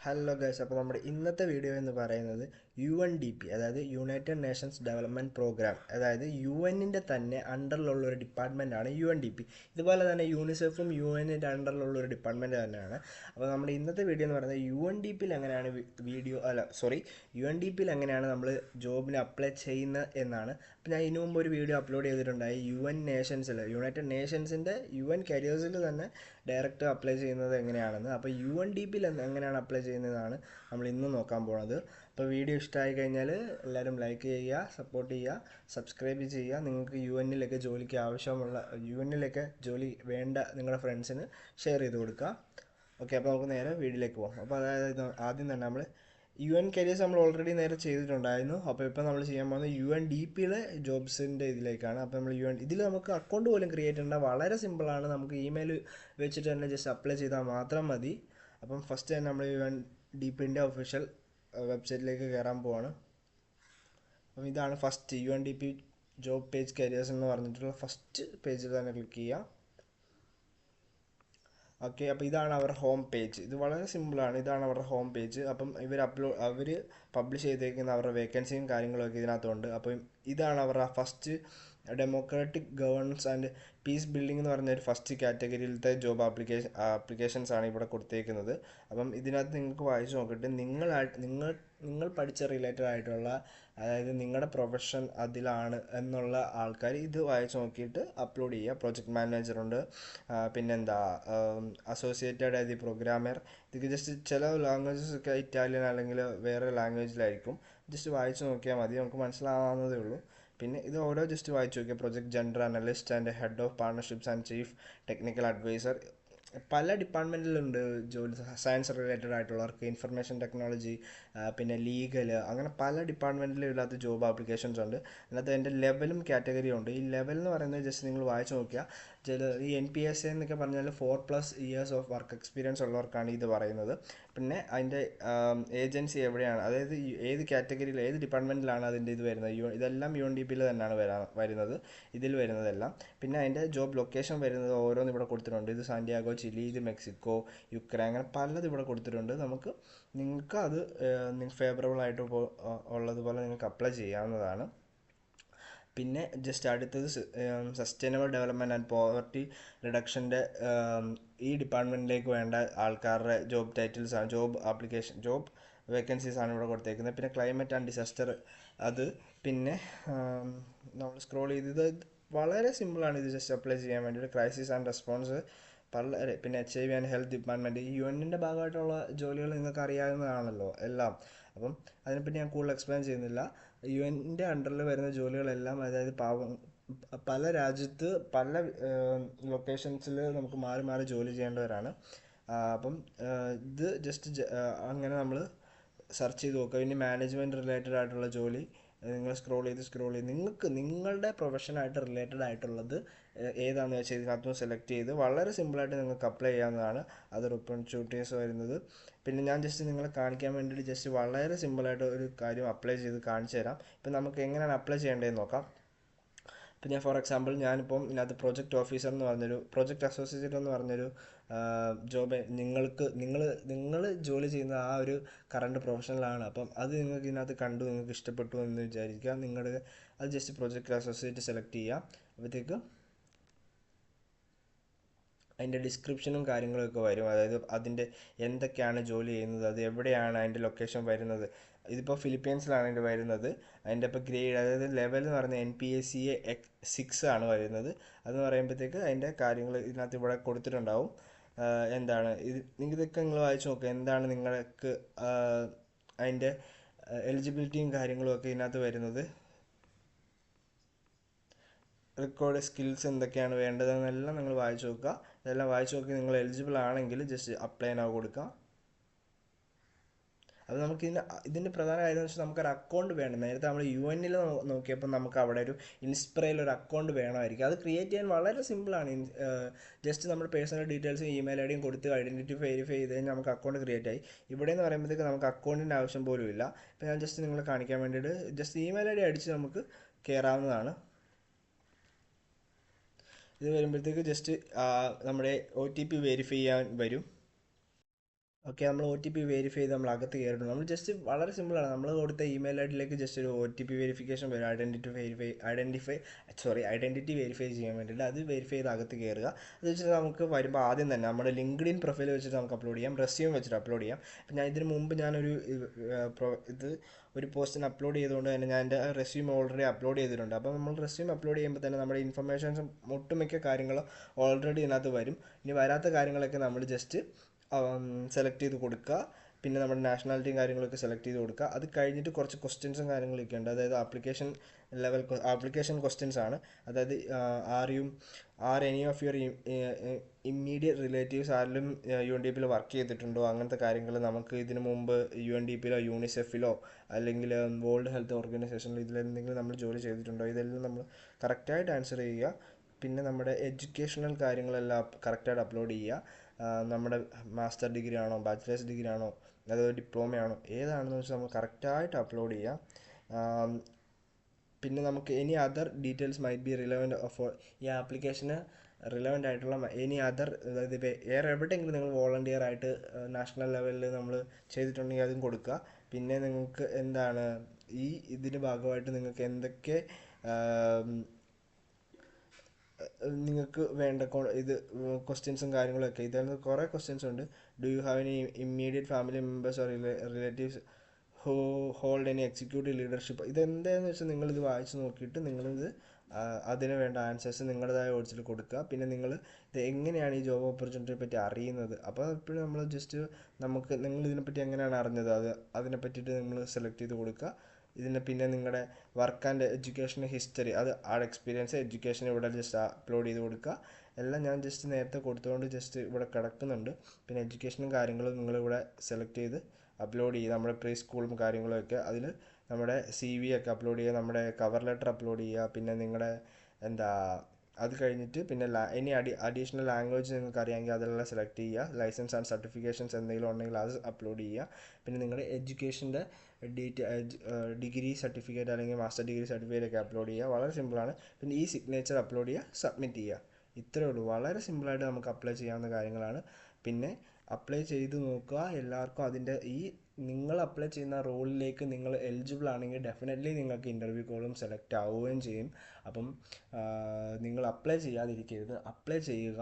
Hello guys അപ്പോൾ നമ്മുടെ ഇന്നത്തെ വീഡിയോ എന്ന് പറയുന്നത് യു എൻ ഡി പി അതായത് യുണൈറ്റഡ് നേഷൻസ് ഡെവലപ്മെന്റ് പ്രോഗ്രാം അതായത് യു എന്നിന്റെ തന്നെ അണ്ടറിലുള്ള ഒരു ഡിപ്പാർട്ട്മെന്റാണ് യു എൻ ഡി പി ഇതുപോലെ തന്നെ യൂണിസെഫും യു എന്നിന്റെ അണ്ടറിലുള്ള ഒരു ഡിപ്പാർട്ട്മെന്റ് തന്നെയാണ്. അപ്പോൾ നമ്മുടെ ഇന്നത്തെ വീഡിയോ എന്ന് പറയുന്നത് യു എൻ ഡി പിയിൽ എങ്ങനെയാണ് വീഡിയോ അല്ല സോറി യു എൻ ഡി പിയിൽ എങ്ങനെയാണ് നമ്മൾ ജോബിന് അപ്ലൈ ചെയ്യുന്നത് എന്നാണ്. അപ്പോൾ ഞാൻ ഇതിനു മുമ്പ് ഒരു വീഡിയോ അപ്ലോഡ് ചെയ്തിട്ടുണ്ടായി യു എൻ നേഷൻസിൽ യുണൈറ്റഡ് നേഷൻസിന്റെ യു എൻ കരിയേഴ്സിൽ തന്നെ ഡയറക്റ്റ് അപ്ലൈ ചെയ്യുന്നത് എങ്ങനെയാണെന്ന്. അപ്പോൾ യു എൻ ഡി പിയിൽ എങ്ങനെയാണ് അപ്ലൈ ചെയ്യുന്നതാണ് നമ്മൾ ഇന്ന് നോക്കാൻ പോകുന്നത് അപ്പോൾ വീഡിയോ ഇഷ്ടമായി കഴിഞ്ഞാൽ എല്ലാവരും ലൈക്ക് ചെയ്യുക സപ്പോർട്ട് ചെയ്യുക സബ്സ്ക്രൈബ് ചെയ്യുക. നിങ്ങൾക്ക് യു എന്നിലൊക്കെ ജോലിക്ക് ആവശ്യമുള്ള യു എന്നിലൊക്കെ ജോലി വേണ്ട നിങ്ങളുടെ ഫ്രണ്ട്സിന് ഷെയർ ചെയ്ത് കൊടുക്കുക. ഓക്കെ അപ്പോൾ നമുക്ക് നേരെ വീഡിയോയിലേക്ക് പോകാം. അപ്പോൾ അതായത് ആദ്യം തന്നെ നമ്മൾ യു എൻ കരിയേഴ്സ് നമ്മൾ ഓൾറെഡി നേരെ ചെയ്തിട്ടുണ്ടായിരുന്നു. അപ്പോൾ ഇപ്പോൾ നമ്മൾ ചെയ്യാൻ പോകുന്നത് യു എൻ ഡി പിയുടെ ജോബ്സിന്റെ ഇതിലേക്കാണ്. അപ്പോൾ നമ്മൾ യു എൻ ഇതിൽ നമുക്ക് അക്കൗണ്ട് പോലും ക്രിയേറ്റ് ചെയ്യേണ്ട വളരെ സിമ്പിളാണ് നമുക്ക് ഇമെയിൽ വെച്ചിട്ട് തന്നെ ജസ്റ്റ് അപ്ലൈ ചെയ്താൽ മാത്രം മതി. അപ്പം ഫസ്റ്റ് തന്നെ നമ്മൾ യു എൻ ഡി പിന്റെ ഒഫീഷ്യൽ വെബ്സൈറ്റിലേക്ക് കയറാൻ പോവാണ്. അപ്പം ഇതാണ് first U N D P job page careers എന്ന് പറഞ്ഞിട്ടുള്ള ഫസ്റ്റ് പേജിൽ തന്നെ ക്ലിക്ക് ചെയ്യുക. ഓക്കെ അപ്പോൾ ഇതാണ് അവരുടെ ഹോം പേജ് ഇത് വളരെ സിമ്പിളാണ് ഇതാണ് അവരുടെ ഹോം പേജ് അപ്പം ഇവർ അപ്ലോഡ് അവർ പബ്ലിഷ് ചെയ്തേക്കുന്ന അവരുടെ വേക്കൻസിയും കാര്യങ്ങളൊക്കെ ഇതിനകത്തുണ്ട്. അപ്പം ഇതാണ് അവരുടെ first democratic governance and peace building എന്ന് പറഞ്ഞ ഒരു ഫസ്റ്റ് കാറ്റഗറിയിലത്തെ ജോബ് ആപ്ലിക്കേഷൻ ആപ്ലിക്കേഷൻസ് ആണ് ഇവിടെ കൊടുത്തേക്കുന്നത്. അപ്പം ഇതിനകത്ത് നിങ്ങൾക്ക് വായിച്ച് നോക്കിയിട്ട് നിങ്ങളായിട്ട് നിങ്ങൾ നിങ്ങൾ പഠിച്ച റിലേറ്റഡ് ആയിട്ടുള്ള അതായത് നിങ്ങളുടെ പ്രൊഫഷൻ അതിലാണ് എന്നുള്ള ആൾക്കാർ ഇത് വായിച്ച് നോക്കിയിട്ട് അപ്ലോഡ് ചെയ്യുക പ്രൊജക്ട് മാനേജറുണ്ട് പിന്നെന്താ അസോസിയേറ്റഡ് ആയത് പ്രോഗ്രാമർ ഇതൊക്കെ ജസ്റ്റ് ചില ലാംഗ്വേജസ് ഒക്കെ ഇറ്റാലിയൻ അല്ലെങ്കിൽ വേറെ ലാംഗ്വേജിലായിരിക്കും ജസ്റ്റ് വായിച്ച് നോക്കിയാൽ മതി. നമുക്ക് മനസ്സിലാവുന്നതേ ഉള്ളൂ. പിന്നെ ഇത് ഓരോ ജസ്റ്റ് വായിച്ച് നോക്കിയാൽ project gender analyst and head of partnerships and chief technical adviser പല ഡിപ്പാർട്ട്മെന്റിലുണ്ട് ജോലി സയൻസ് റിലേറ്റഡ് ആയിട്ടുള്ളവർക്ക് ഇൻഫർമേഷൻ ടെക്നോളജി പിന്നെ ലീഗൽ അങ്ങനെ പല ഡിപ്പാർട്ട്മെന്റിലും ഇല്ലാത്ത ജോബ് ആപ്ലിക്കേഷൻസ് ഉണ്ട്. അതിനകത്ത് എന്റെ ലെവലും കാറ്റഗറിയും ഉണ്ട്. ഈ ലെവൽ എന്ന് പറയുന്നത് ജസ്റ്റ് നിങ്ങൾ വായിച്ചു നോക്കിയാൽ ചില ഈ എൻ പി എസ് എന്നൊക്കെ പറഞ്ഞാൽ four plus years of work experience ഉള്ളവർക്കാണ് ഇത് പറയുന്നത്. പിന്നെ അതിന്റെ ഏജൻസി എവിടെയാണ്? അതായത് ഏത് കാറ്റഗറിയിൽ ഏത് ഡിപ്പാർട്ട്മെന്റിലാണ് അതിന്റെ ഇത് വരുന്നത്? യു ഇതെല്ലാം യു എൻ ഡി പിയിൽ തന്നെയാണ് വരാ വരുന്നത്. ഇതിൽ വരുന്നതെല്ലാം. പിന്നെ അതിന്റെ ജോബ് ലൊക്കേഷൻ വരുന്നത് ഓരോന്നും ഇവിടെ കൊടുത്തിട്ടുണ്ട്. ഇത് സാന്റിയാഗോ ചിലി ഇത് മെക്സിക്കോ യുക്രൈൻ അങ്ങനെ പലതും ഇവിടെ കൊടുത്തിട്ടുണ്ട്. നമുക്ക് നിങ്ങൾക്ക് അത് നിങ്ങൾക്ക് ഫേവറബിൾ ആയിട്ട് ഉള്ളതുപോലെ നിങ്ങൾക്ക് അപ്ലൈ ചെയ്യാവുന്നതാണ്. പിന്നെ ജസ്റ്റ് അടുത്തത് സസ്റ്റൈനബിൾ ഡെവലപ്മെന്റ് ആൻഡ് പോവർട്ടി റിഡക്ഷന്റെ ഈ ഡിപ്പാർട്ട്മെന്റിലേക്ക് വേണ്ട ആൾക്കാരുടെ ജോബ് ടൈറ്റിൽസ് ആണ് ജോബ് ആപ്ലിക്കേഷൻ ജോബ് വേക്കൻസീസ് ആണ് ഇവിടെ കൊടുത്തേക്കുന്നത്. പിന്നെ ക്ലൈമറ്റ് ആൻഡ് ഡിസാസ്റ്റർ അത് പിന്നെ നമ്മൾ സ്ക്രോൾ ചെയ്തത് വളരെ സിമ്പിളാണ് ഇത് ജസ്റ്റ് അപ്ലൈ ചെയ്യാൻ വേണ്ടിയിട്ട് ക്രൈസിസ് ആൻഡ് റെസ്പോൺസ് വളരെ പിന്നെ H I V and health department U എന്നിന്റെ ഭാഗമായിട്ടുള്ള ജോലികൾ നിങ്ങൾക്ക് അറിയാവുന്നതാണല്ലോ എല്ലാം. അപ്പം അതിനെപ്പറ്റി ഞാൻ കൂടുതൽ എക്സ്പ്ലെയിൻ ചെയ്യുന്നില്ല. യു എന്റെ അണ്ടറിൽ വരുന്ന ജോലികളെല്ലാം അതായത് പാവം പല രാജ്യത്ത് പല ലൊക്കേഷൻസിൽ നമുക്ക് മാറി മാറി ജോലി ചെയ്യേണ്ടവരാണ്. അപ്പം ഇത് ജസ്റ്റ് അങ്ങനെ നമ്മൾ സെർച്ച് ചെയ്ത് നോക്കുക. ഇനി മാനേജ്മെന്റ് റിലേറ്റഡ് ആയിട്ടുള്ള ജോലി നിങ്ങൾ സ്ക്രോൾ ചെയ്ത് സ്ക്രോൾ ചെയ്ത് നിങ്ങൾക്ക് നിങ്ങളുടെ പ്രൊഫഷനായിട്ട് റിലേറ്റഡ് ആയിട്ടുള്ളത് ഏതാണെന്ന് വെച്ചാൽ ഇതിനകത്തുനിന്ന് സെലക്ട് ചെയ്ത് വളരെ സിമ്പിളായിട്ട് നിങ്ങൾക്ക് അപ്ലൈ ചെയ്യാവുന്നതാണ്. അതർ ഓപ്പർച്യൂണിറ്റീസ് വരുന്നത്. പിന്നെ ഞാൻ ജസ്റ്റ് നിങ്ങളെ കാണിക്കാൻ വേണ്ടിയിട്ട് ജസ്റ്റ് വളരെ സിമ്പിളായിട്ട് ഒരു കാര്യം അപ്ലൈ ചെയ്ത് കാണിച്ചു തരാം. ഇപ്പം നമുക്ക് എങ്ങനെയാണ് അപ്ലൈ ചെയ്യേണ്ടതെന്ന് നോക്കാം. ഇപ്പം ഞാൻ ഫോർ എക്സാമ്പിൾ ഞാനിപ്പം ഇതിനകത്ത് പ്രൊജക്റ്റ് ഓഫീസർ എന്ന് പറഞ്ഞൊരു പ്രൊജക്റ്റ് അസോസിയേറ്റ് എന്ന് പറഞ്ഞൊരു ജോബ് നിങ്ങൾക്ക് നിങ്ങൾ നിങ്ങൾ ജോലി ചെയ്യുന്ന ആ ഒരു കറണ്ട് പ്രൊഫഷണലാണ് അപ്പം അത് നിങ്ങൾക്ക് ഇതിനകത്ത് കണ്ടു നിങ്ങൾക്ക് ഇഷ്ടപ്പെട്ടു എന്ന് വിചാരിക്കുക. നിങ്ങളുടെ അത് ജസ്റ്റ് പ്രൊജക്റ്റ് അസോസിയേറ്റ് സെലക്ട് ചെയ്യുക. അപ്പോഴത്തേക്ക് അതിന്റെ ഡിസ്ക്രിപ്ഷനും കാര്യങ്ങളൊക്കെ വരും. അതായത് അതിന്റെ എന്തൊക്കെയാണ് ജോലി ചെയ്യുന്നത് അത് എവിടെയാണ് അതിന്റെ ലൊക്കേഷൻ വരുന്നത്. ഇതിപ്പോൾ ഫിലിപ്പീൻസിലാണ് അതിന്റെ വരുന്നത്. അതിന്റെ ഇപ്പോൾ ഗ്രേഡ് അതായത് ലെവൽ എന്ന് പറയുന്നത് N P S C A six ആണ് വരുന്നത്. അതെന്ന് പറയുമ്പോഴത്തേക്ക് അതിന്റെ കാര്യങ്ങൾ ഇതിനകത്ത് ഇവിടെ കൊടുത്തിട്ടുണ്ടാവും. എന്താണ്? ഇത് ഇതൊക്കെ നിങ്ങൾ വായിച്ച് നോക്കുക എന്താണ് നിങ്ങൾക്ക് അതിന്റെ എലിജിബിലിറ്റിയും കാര്യങ്ങളും ഒക്കെ ഇതിനകത്ത് വരുന്നത്? റെക്കോർഡ് സ്കിൽസ് എന്തൊക്കെയാണ് വേണ്ടതെന്നെല്ലാം നിങ്ങൾ വായിച്ച് നോക്കുക. ഇതെല്ലാം വായിച്ച് നോക്കി നിങ്ങൾ എലിജിബിൾ ആണെങ്കിൽ ജസ്റ്റ് അപ്ലൈ നൗ കൊടുക്കുക അത് നമുക്ക് ഇതിന് ഇതിന്റെ പ്രധാന കാര്യം എന്ന് വെച്ചാൽ നമുക്കൊരു അക്കൗണ്ട് വേണം. നേരത്തെ നമ്മൾ യു എന്നിൽ നോക്കിയപ്പോൾ നമുക്ക് അവിടെ ഒരു ഇൻസ്പ്രയിൽ ഒരു അക്കൗണ്ട് വേണമായിരിക്കും. അത് ക്രിയേറ്റ് ചെയ്യാൻ വളരെ സിമ്പിളാണ് ജസ്റ്റ് നമ്മുടെ പേഴ്സണൽ ഡീറ്റെയിൽസും ഇമെയിൽ ഐ ഡിയും കൊടുത്ത് ഐഡന്റിറ്റി വെരിഫൈ ചെയ്ത് കഴിഞ്ഞാൽ നമുക്ക് അക്കൗണ്ട് ക്രിയേറ്റ് ആയി. ഇവിടെ എന്ന് പറയുമ്പോഴത്തേക്ക് നമുക്ക് അക്കൗണ്ടിന്റെ ആവശ്യം പോലും ഇല്ല. ഇപ്പോൾ ഞാൻ ജസ്റ്റ് നിങ്ങളെ കാണിക്കാൻ വേണ്ടിയിട്ട് ജസ്റ്റ് ഇമെയിൽ ഐ ഡി അടിച്ച് നമുക്ക് കയറാവുന്നതാണ് ഇത് വരുമ്പോഴത്തേക്ക് ജസ്റ്റ് നമ്മുടെ ഒ ടി പി വെരിഫൈ ചെയ്യാൻ വരും. ഓക്കെ നമ്മൾ ഒ ടി പി വെരിഫൈ ചെയ്ത് നമ്മൾ അകത്ത് കയറിയിട്ടുണ്ട് നമ്മൾ ജസ്റ്റ് വളരെ സിമ്പിളാണ് നമ്മൾ കൊടുത്ത ഇമെയിൽ ഐ ഡിയിലേക്ക് ജസ്റ്റ് ഒരു ഒ ടി പി വെരിഫിക്കേഷൻ വരും. Identity verify identify sorry identity verify ചെയ്യാൻ വേണ്ടിയിട്ട് അത് വെരിഫൈ ചെയ്ത് അകത്ത് കയറുക അത് വെച്ചിട്ട് നമുക്ക് വരുമ്പോൾ ആദ്യം തന്നെ നമ്മുടെ ലിങ്ക്ഡ് ഇൻ പ്രൊഫൈൽ വെച്ചിട്ട് നമുക്ക് അപ്ലോഡ് ചെയ്യാം. റെസ്യൂം വെച്ചിട്ട് അപ്ലോഡ് ചെയ്യാം. ഞാൻ ഇതിന് മുമ്പ് ഞാനൊരു ഇത് ഒരു പോസ്റ്റിന് അപ്ലോഡ് ചെയ്തുകൊണ്ട് തന്നെ ഞാൻ എന്റെ റെസ്യൂം ഓൾറെഡി അപ്ലോഡ് ചെയ്തിട്ടുണ്ട്. അപ്പോൾ നമ്മൾ റെസ്യൂം അപ്ലോഡ് ചെയ്യുമ്പോൾ തന്നെ നമ്മുടെ ഇൻഫർമേഷൻസും ഒട്ടുമിക്ക കാര്യങ്ങളും ഓൾറെഡി ഇതിനകത്ത് വരും. ഇനി വരാത്ത കാര്യങ്ങളൊക്കെ നമ്മൾ ജസ്റ്റ് സെലക്ട് ചെയ്ത് കൊടുക്കുക. പിന്നെ നമ്മുടെ നാഷണാലിറ്റിയും കാര്യങ്ങളൊക്കെ സെലക്ട് ചെയ്ത് കൊടുക്കുക. അത് കഴിഞ്ഞിട്ട് കുറച്ച് ക്വസ്റ്റ്യൻസും കാര്യങ്ങളൊക്കെ ഉണ്ട്. അതായത് ആപ്ലിക്കേഷൻ ലെവൽ ആപ്ലിക്കേഷൻ ക്വസ്റ്റ്യൻസ് ആണ്. അതായത് are you are any of your immediate relatives ആരിലും യു എൻ ഡി പിയിൽ വർക്ക് ചെയ്തിട്ടുണ്ടോ? അങ്ങനത്തെ കാര്യങ്ങൾ നമുക്ക് ഇതിനു മുമ്പ് യു എൻ ഡി പിയിലോ യൂണിസെഫിലോ അല്ലെങ്കിൽ വേൾഡ് ഹെൽത്ത് ഓർഗനൈസേഷനിലോ ഇതിലെന്തെങ്കിലും നമ്മൾ ജോലി ചെയ്തിട്ടുണ്ടോ? ഇതെല്ലാം നമ്മൾ കറക്റ്റായിട്ട് ആൻസർ ചെയ്യുക. പിന്നെ നമ്മുടെ എഡ്യൂക്കേഷണൽ കാര്യങ്ങളെല്ലാം കറക്റ്റായിട്ട് അപ്ലോഡ് ചെയ്യുക. നമ്മുടെ മാസ്റ്റർ ഡിഗ്രി ആണോ ബാച്ചിലേഴ്സ് ഡിഗ്രി ആണോ അതായത് ഡിപ്ലോമ ആണോ ഏതാണെന്ന് വെച്ചാൽ നമ്മൾ കറക്റ്റായിട്ട് അപ്ലോഡ് ചെയ്യാം. പിന്നെ നമുക്ക് any other details might be relevant for ഈ ആപ്ലിക്കേഷന് റിലവന്റ് ആയിട്ടുള്ള എനി അതർ അതായത് വേറെ എവിടെയെങ്കിലും നിങ്ങൾ വോളണ്ടിയർ ആയിട്ട് നാഷണൽ ലെവലിൽ നമ്മൾ ചെയ്തിട്ടുണ്ടെങ്കിൽ അതും കൊടുക്കുക. പിന്നെ നിങ്ങൾക്ക് എന്താണ് ഈ ഇതിന്റെ ഭാഗമായിട്ട് നിങ്ങൾക്ക് എന്തൊക്കെ നിങ്ങൾക്ക് വേണ്ട ഇത് ക്വസ്റ്റ്യൻസും കാര്യങ്ങളൊക്കെ. ഇതിൽ കുറേ ക്വസ്റ്റ്യൻസ് ഉണ്ട്. Do you have any immediate family members or relatives who hold any executive leadership ഇതെന്താണെന്ന് വെച്ചാൽ നിങ്ങളിത് വായിച്ച് നോക്കിയിട്ട് നിങ്ങളിത് അതിന് വേണ്ട ആൻസേഴ്സ് നിങ്ങളുടേതായ ഓഡിച്ചിൽ കൊടുക്കുക. പിന്നെ നിങ്ങൾ ഇത് എങ്ങനെയാണ് ഈ ജോബ് ഓപ്പർച്യൂണിറ്റിയെ പറ്റി അറിയുന്നത്? അപ്പോൾ എപ്പോഴും നമ്മൾ ജസ്റ്റ് നമുക്ക് നിങ്ങൾ ഇതിനെപ്പറ്റി എങ്ങനെയാണ് അറിഞ്ഞത്? അത് അതിനെ പറ്റിയിട്ട് നിങ്ങൾ സെലക്ട് ചെയ്ത് കൊടുക്കുക. ഇതിന് പിന്നെ നിങ്ങളുടെ വർക്ക് ആൻഡ് എഡ്യൂക്കേഷൻ ഹിസ്റ്ററി അത് ആ എക്സ്പീരിയൻസ് എഡ്യൂക്കേഷൻ ഇവിടെ ജസ്റ്റ് അപ്ലോഡ് ചെയ്ത് കൊടുക്കുക. എല്ലാം ഞാൻ ജസ്റ്റ് നേരത്തെ കൊടുത്തുകൊണ്ട് ജസ്റ്റ് ഇവിടെ കിടക്കുന്നുണ്ട്. പിന്നെ എഡ്യൂക്കേഷനും കാര്യങ്ങളും നിങ്ങളിവിടെ സെലക്ട് ചെയ്ത് അപ്ലോഡ് ചെയ്യുക. നമ്മുടെ പ്രീ സ്കൂളും കാര്യങ്ങളും ഒക്കെ അതിൽ നമ്മുടെ സി വി ഒക്കെ അപ്ലോഡ് ചെയ്യുക നമ്മുടെ കവർ ലെറ്റർ അപ്ലോഡ് ചെയ്യുക പിന്നെ നിങ്ങളുടെ എന്താ അത് കഴിഞ്ഞിട്ട് പിന്നെ ഇനി അഡി അഡീഷണൽ ലാംഗ്വേജ് നിങ്ങൾക്ക് അറിയാമെങ്കിൽ അതെല്ലാം സെലക്ട് ചെയ്യുക. ലൈസൻസ് ആൻഡ് സർട്ടിഫിക്കേഷൻസ് എന്തെങ്കിലും ഉണ്ടെങ്കിൽ അത് അപ്ലോഡ് ചെയ്യുക. പിന്നെ നിങ്ങളുടെ എഡ്യൂക്കേഷന്റെ ഡിഗ്രി സർട്ടിഫിക്കറ്റ് അല്ലെങ്കിൽ മാസ്റ്റർ ഡിഗ്രി സർട്ടിഫിക്കറ്റ് ഒക്കെ അപ്ലോഡ് ചെയ്യുക. വളരെ സിമ്പിളാണ് പിന്നെ ഈ സിഗ്നേച്ചർ അപ്ലോഡ് ചെയ്യുക സബ്മിറ്റ് ചെയ്യുക. ഇത്രേ ഉള്ളൂ. വളരെ സിമ്പിളായിട്ട് നമുക്ക് അപ്ലൈ ചെയ്യാവുന്ന കാര്യങ്ങളാണ്. പിന്നെ അപ്ലൈ ചെയ്ത് നോക്കുക. എല്ലാവർക്കും അതിന്റെ ഈ നിങ്ങൾ അപ്ലൈ ചെയ്യുന്ന റോളിലേക്ക് നിങ്ങൾ എലിജിബിൾ ആണെങ്കിൽ ഡെഫിനറ്റ്ലി നിങ്ങൾക്ക് ഇന്റർവ്യൂ കോളും സെലക്ട് ആവുകയും ചെയ്യും. അപ്പം നിങ്ങൾ അപ്ലൈ ചെയ്യാതിരിക്കരുത്. അപ്ലൈ ചെയ്യുക.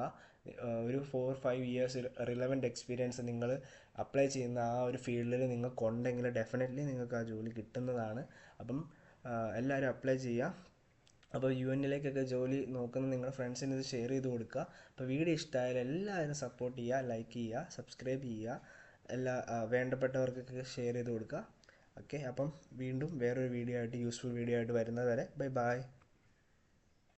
ഒരു four five years relevant experience നിങ്ങൾ അപ്ലൈ ചെയ്യുന്ന ആ ഒരു ഫീൽഡിൽ നിങ്ങൾക്കുണ്ടെങ്കിൽ ഡെഫിനറ്റ്ലി നിങ്ങൾക്ക് ആ ജോലി കിട്ടുന്നതാണ്. അപ്പം എല്ലാവരും അപ്ലൈ ചെയ്യുക. അപ്പോൾ യു എന്നിലേക്കൊക്കെ ജോലി നോക്കുന്ന നിങ്ങളുടെ ഫ്രണ്ട്സിന് ഇത് ഷെയർ ചെയ്ത് കൊടുക്കുക. അപ്പോൾ വീഡിയോ ഇഷ്ടമായാലും എല്ലാവരും സപ്പോർട്ട് ചെയ്യുക ലൈക്ക് ചെയ്യുക സബ്സ്ക്രൈബ് ചെയ്യുക. എല്ലാ വേണ്ടപ്പെട്ടവർക്കൊക്കെ ഷെയർ ചെയ്ത് കൊടുക്കുക. ഓക്കെ അപ്പം വീണ്ടും വേറൊരു വീഡിയോ ആയിട്ട് യൂസ്ഫുൾ വീഡിയോ ആയിട്ട് വരുന്നത് വരെ ബൈ ബൈ